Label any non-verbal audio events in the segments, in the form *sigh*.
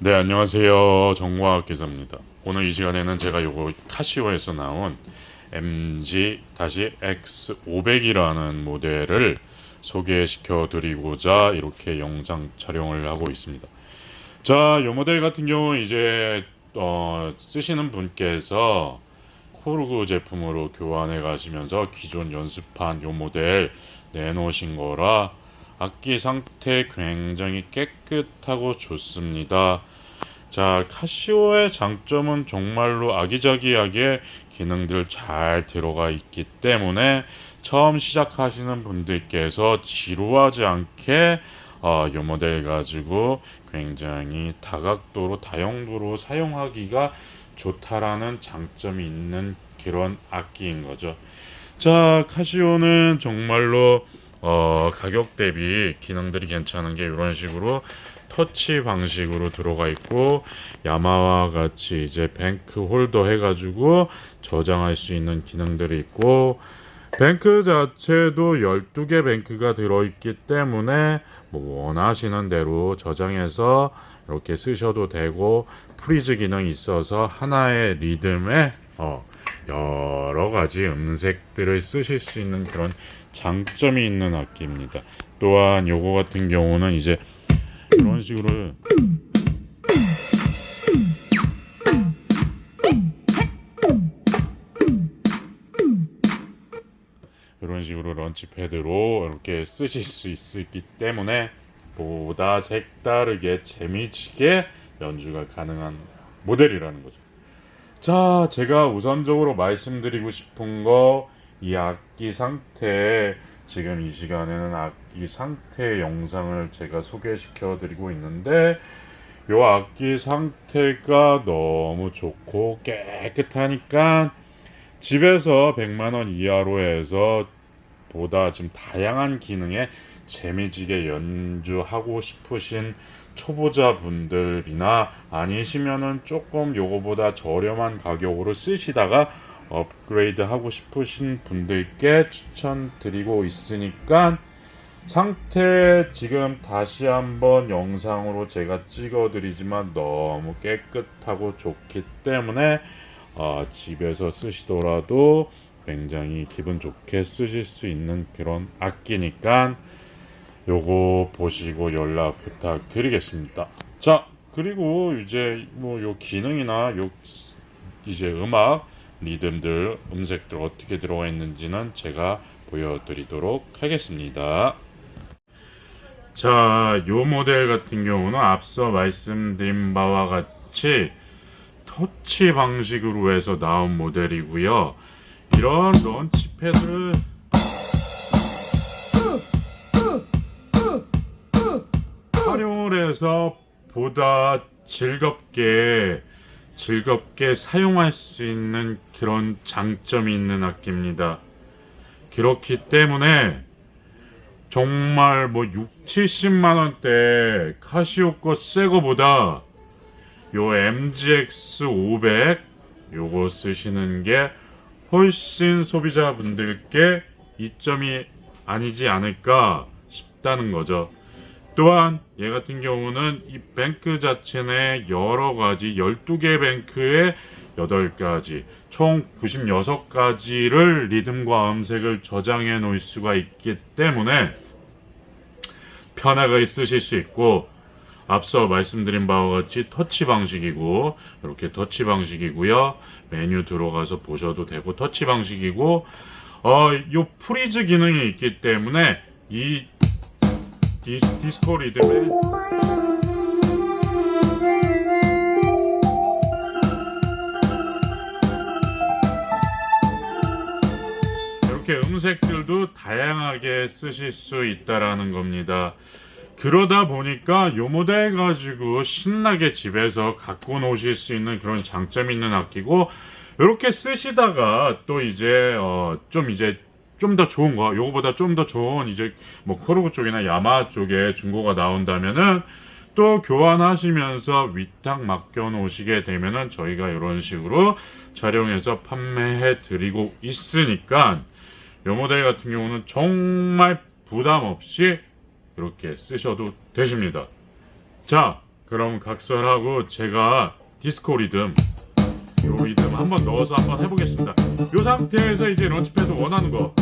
네, 안녕하세요. 정과학 기자입니다. 오늘 이 시간에는 제가 요거 카시오에서 나온 MG-X500이라는 모델을 소개시켜 드리고자 이렇게 영상 촬영을 하고 있습니다. 자, 요 모델 같은 경우 이제 어, 쓰시는 분께서 코르그 제품으로 교환해 가시면서 기존 연습한 요 모델 내놓으신 거라 악기 상태 굉장히 깨끗하고 좋습니다. 자, 카시오의 장점은 정말로 아기자기하게 기능들 잘 들어가 있기 때문에 처음 시작하시는 분들께서 지루하지 않게 어, 이 모델 가지고 굉장히 다각도로 다용도로 사용하기가 좋다라는 장점이 있는 그런 악기인 거죠. 자, 카시오는 정말로 어, 가격 대비 기능들이 괜찮은 게 이런 식으로 터치 방식으로 들어가 있고 야마와 같이 이제 뱅크 홀더 해가지고 저장할 수 있는 기능들이 있고 뱅크 자체도 12개 뱅크가 들어있기 때문에 뭐 원하시는 대로 저장해서 이렇게 쓰셔도 되고 프리즈 기능이 있어서 하나의 리듬에 어, 여러 가지 음색들을 쓰실 수 있는 그런 장점이 있는 악기입니다. 또한 요거 같은 경우는 이제 이런 식으로 이런 식으로 런치패드로 이렇게 쓰실 수 있기 때문에 보다 색다르게 재미지게 연주가 가능한 모델이라는 거죠. 자, 제가 우선적으로 말씀드리고 싶은 거 이 악기 상태. 지금 이 시간에는 악기 상태 영상을 제가 소개시켜 드리고 있는데 요 악기 상태가 너무 좋고 깨끗하니까 집에서 100만 원 이하로 해서 보다 좀 다양한 기능에 재미지게 연주하고 싶으신 초보자분들이나 아니시면은 조금 요거보다 저렴한 가격으로 쓰시다가 업그레이드 하고 싶으신 분들께 추천드리고 있으니까 상태 지금 다시 한번 영상으로 제가 찍어 드리지만 너무 깨끗하고 좋기 때문에 어, 집에서 쓰시더라도 굉장히 기분 좋게 쓰실 수 있는 그런 악기니까 요거 보시고 연락 부탁드리겠습니다. 자, 그리고 이제 뭐 요 기능이나 요 이제 음악 리듬들, 음색들 어떻게 들어가 있는지는 제가 보여드리도록 하겠습니다. 자, 요 모델 같은 경우는 앞서 말씀드린 바와 같이 터치 방식으로 해서 나온 모델이고요. 이런 런치패드를 해서 보다 즐겁게 즐겁게 사용할 수 있는 그런 장점이 있는 악기입니다. 그렇기 때문에 정말 뭐 6, 70만 원대 카시오 거 새 거보다 요 MGX 500 요거 쓰시는 게 훨씬 소비자분들께 이점이 아니지 않을까 싶다는 거죠. 또한 얘 같은 경우는 이 뱅크 자체 여러 가지 12개 뱅크에 8가지 총 96가지를 리듬과 음색을 저장해 놓을 수가 있기 때문에 편하게 쓰실 수 있고 앞서 말씀드린 바와 같이 터치 방식이고 이렇게 터치 방식이고요. 메뉴 들어가서 보셔도 되고 터치 방식이고 어요 프리즈 기능이 있기 때문에 이 디, 디스코 리듬에 이렇게 음색들도 다양하게 쓰실 수 있다라는 겁니다. 그러다 보니까 요 모델 가지고 신나게 집에서 갖고 노실 수 있는 그런 장점 있는 악기고 이렇게 쓰시다가 또 이제 어 좀 이제 좀 더 좋은 거, 요거보다 좀 더 좋은 이제 뭐 코르고 쪽이나 야마 쪽에 중고가 나온다면은 또 교환하시면서 위탁 맡겨 놓으시게 되면은 저희가 이런 식으로 촬영해서 판매해 드리고 있으니까 요 모델 같은 경우는 정말 부담 없이 이렇게 쓰셔도 되십니다. 자, 그럼 각설하고 제가 디스코 리듬 요 리듬 한번 넣어서 한번 해보겠습니다. 요 상태에서 이제 런치패드 원하는 거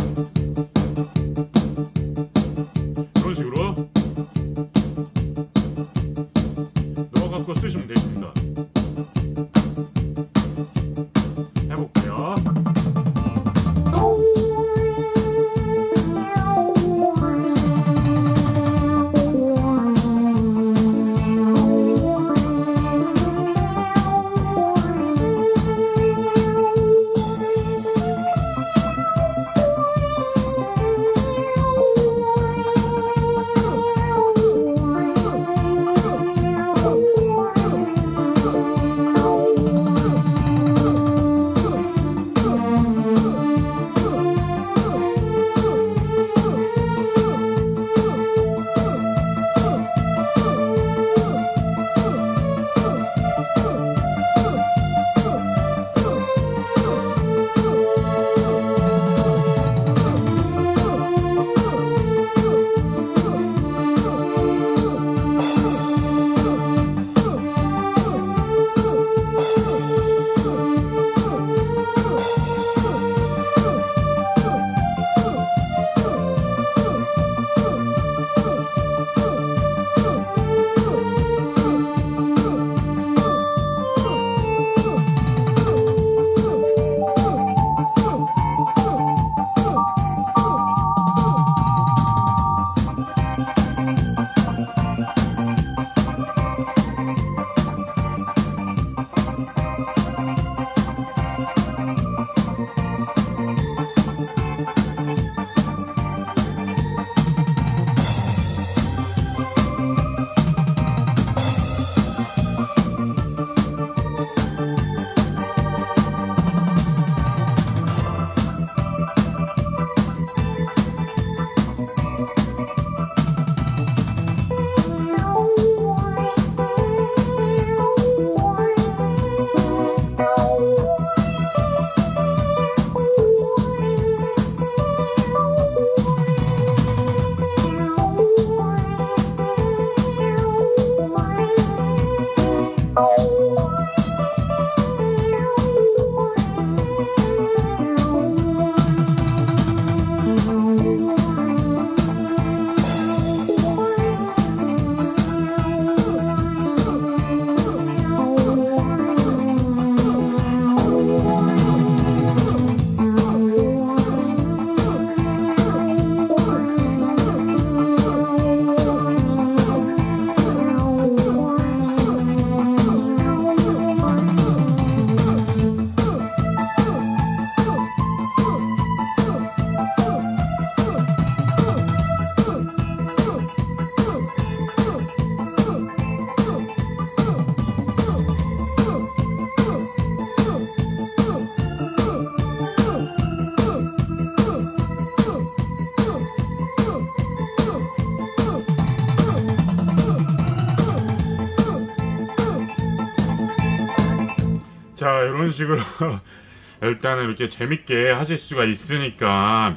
자 이런 식으로 *laughs* 일단은 이렇게 재밌게 하실 수가 있으니까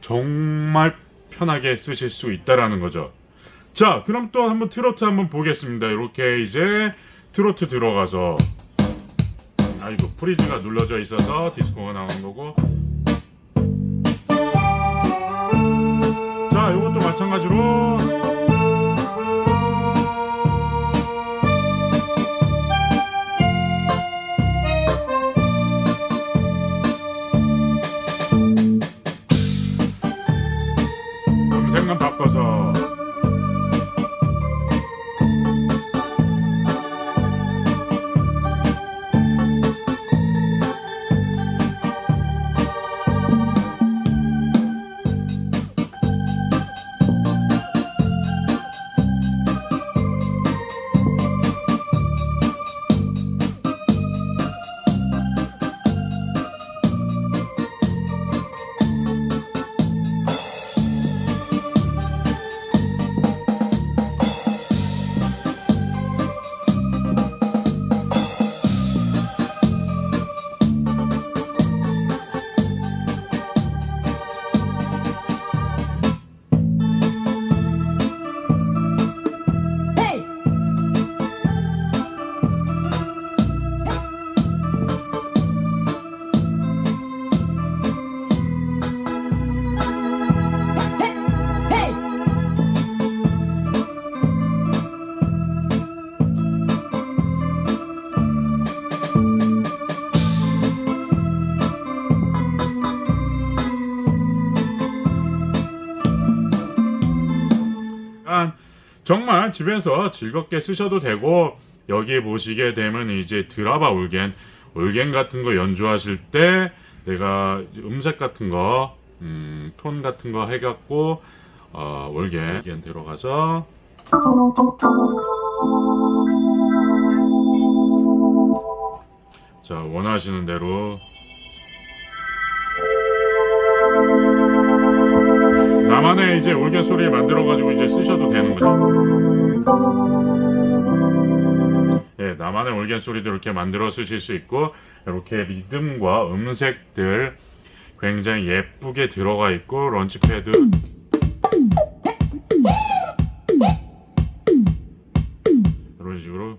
정말 편하게 쓰실 수 있다라는 거죠. 자 그럼 또 한번 트로트 한번 보겠습니다. 이렇게 이제 트로트 들어가서 아이고 프리즈가 눌러져 있어서 디스코가 나오는 거고 자 이것도 마찬가지로 정말 집에서 즐겁게 쓰셔도 되고 여기 보시게 되면 이제 드라바 올겐 올겐 같은 거 연주하실 때 내가 음색 같은 거, 음, 톤 같은 거 해갖고 어, 올겐 올겐 들어가서. 자 원하시는 대로 나만의 이제 올겐 소리 만들어 가지고 이제 쓰셔도 되는 거죠. 예, 나만의 올겐 소리도 이렇게 만들어 쓰실 수 있고 이렇게 리듬과 음색들 굉장히 예쁘게 들어가 있고 런치패드 이런 식으로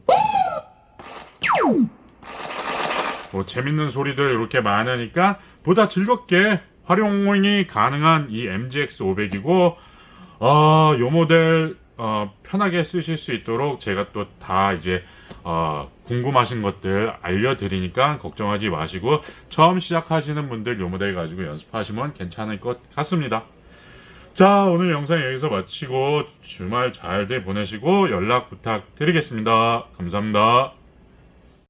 뭐 재밌는 소리들 이렇게 많으니까 보다 즐겁게 활용이 가능한 이 MGX 500이고 어, 요 모델 어, 편하게 쓰실 수 있도록 제가 또 다 이제 어, 궁금하신 것들 알려드리니까 걱정하지 마시고 처음 시작하시는 분들 요 모델 가지고 연습하시면 괜찮을 것 같습니다. 자 오늘 영상 여기서 마치고 주말 잘들 보내시고 연락 부탁드리겠습니다. 감사합니다.